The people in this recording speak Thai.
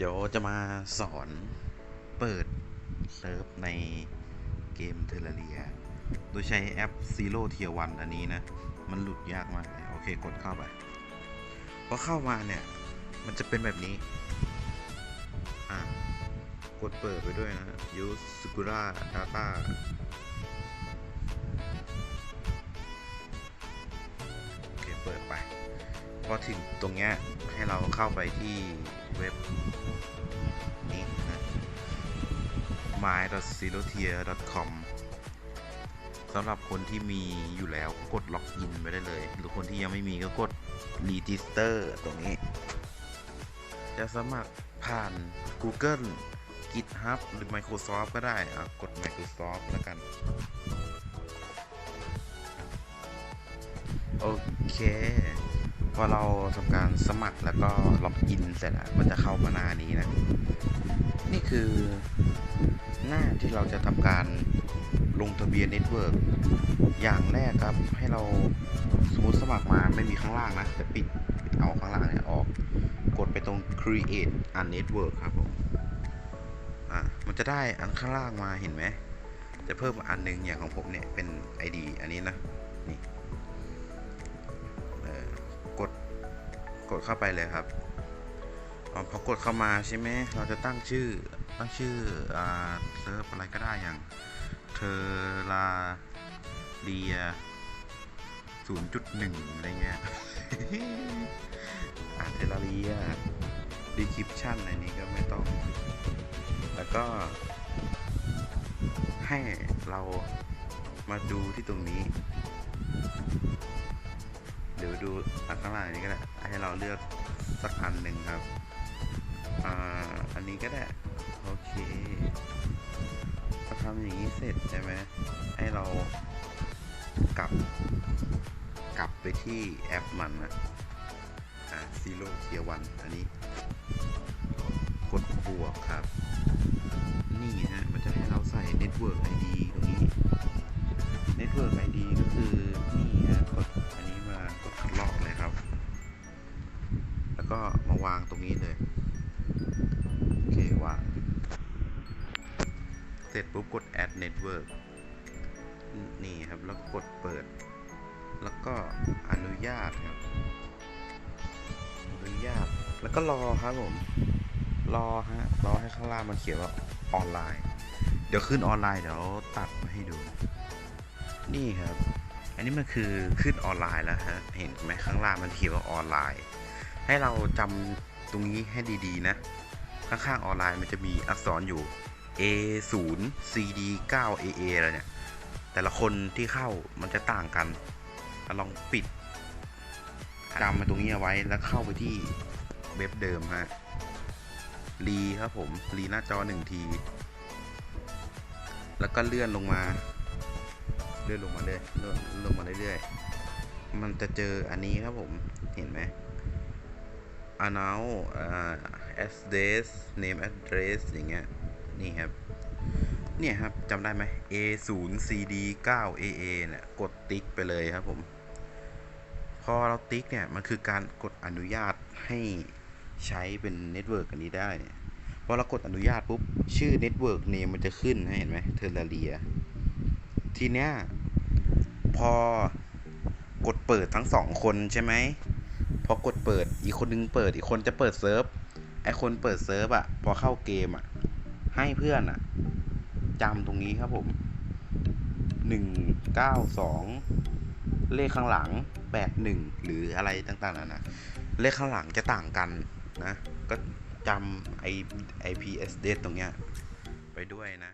เดี๋ยวจะมาสอนเปิดเซิร์ฟในเกมเทเลเรีย โดยใช้แอป Zero Tier 1อันนี้นะ มันหลุดยากมากเลย โอเค กดเข้าไป พอเข้ามาเนี่ย มันจะเป็นแบบนี้ อะ กดเปิดไปด้วยนะ use Sakura data โอเค เปิดไป พอถึงตรงเนี้ยให้เราเข้าไปที่ my.zerotier.com สำหรับคนที่มีอยู่แล้วก็กดล็อกอินไปได้เลย หรือคนที่ยังไม่มีก็กด register ตรงนี้ จะสมัครผ่าน Google GitHub หรือ Microsoft ก็ได้อะกด Microsoft แล้วกัน โอเคพอเราทำการสมัครแล้วก็ล็อกอินเสร็จอะมันจะเข้ามาหน้านี้นะ นี่คือ เราจะทำการลงทะเบียนเน็ตเวิร์กอย่างแรกครับ ให้เราสมมติสมัครมาไม่มีข้างล่างนะแต่ปิดปิดเอาข้างล่างเนี่ยออก กดไปตรง create a network ครับผมอะมันจะได้อันข้างล่างมาเห็นไหมจะเพิ่มอันหนึงอย่างของผมเนี่ยเป็น ID อันนี้นะนี่กดกดเข้าไปเลยครับ พอกดเข้ามาใช่ไหมเราจะตั้งชื่อตั้งชื่ออ่าเซิร์ฟอะไรก็ได้อย่างเทอราเรีย0.1 อะไรเงี้ยอาเทอราเรียดีคริปชั่นอะไรนี้ก็ไม่ต้อง แล้วก็ให้เรามาดูที่ตรงนี้ เดี๋ยวดูอันข้างล่างนี้ก็ได้ให้เราเลือกสักอันหนึ่งครับ อันนี้ก็ได้ โอเคพอทำอย่างนี้เสร็จใช่ไหมให้เรากลับ กลับไปที่แอปมันนะอ่า Zero Tier 1อันนี้ กดบวกครับ นี่ฮะ มันจะให้เราใส่ Network ID ตรงนี้ Network ID ก็คือนี่ฮะกดอันนี้มากดคัดลอกเลยครับ แล้วก็มาวางตรงนี้เลย วางเสร็จปุ๊บกด add network นี่ครับแล้วกดเปิด แล้วก็อนุญาตครับ อนุญาตแล้วก็รอครับผม รอฮะรอให้ข้างล่างมันเขียนว่าออนไลน์ เดี๋ยวขึ้นออนไลน์เดี๋ยวตัดมาให้ดู นี่ครับ อันนี้มันคือขึ้นออนไลน์แล้วฮะเห็นไหมข้างล่างมันเขียนว่าออนไลน์ ให้เราจำตรงนี้ให้ดีๆนะ ข้างๆออนไลน์มันจะมีอักษรอยู่ A 0 CD 9 AA อะไรเนี่ย แต่ละคนที่เข้ามันจะต่างกัน ลองปิดจำมาตรงนี้เอาไว้แล้วเข้าไปที่เว็บเดิมฮะ รีครับผม รีหน้าจอหนึ่งที แล้วก็เลื่อนลงมา เลื่อนลงมาเลยเลื่อนลงมาเรื่อยๆ มันจะเจออันนี้ครับผม เห็นไหม announce อ่า address name address อย่างเงี้ย นี่ครับ เนี่ยครับจำได้ไหม A 0 CD 9 AA เนี่ย กดติ๊กไปเลยครับผม พอเราติ๊กเนี่ย มันคือการกดอนุญาตให้ใช้เป็นเน็ตเวิร์กอันนี้ได้พอเรากดอนุญาตปุ๊บ ชื่อเน็ตเวิร์กเนมมันจะขึ้นให้เห็นไหมเทอร์เรีย ทีเนี้ย พอกดเปิดทั้งสองคนใช่ไหมพอกดเปิดอีกคนนึงเปิดอีกคนจะเปิดเซิร์ฟ ไอคนเปิดเซิร์ฟอะพอเข้าเกมอะให้เพื่อนอะจำตรงนี้ครับผมหนึ่งเก้าสองเลขข้างหลังแปดหนึ่งหรืออะไรต่างๆนานาเลขข้างหลังจะต่างกันนะ ก็จำไอ IP address ตรงเนี้ยไปด้วยนะ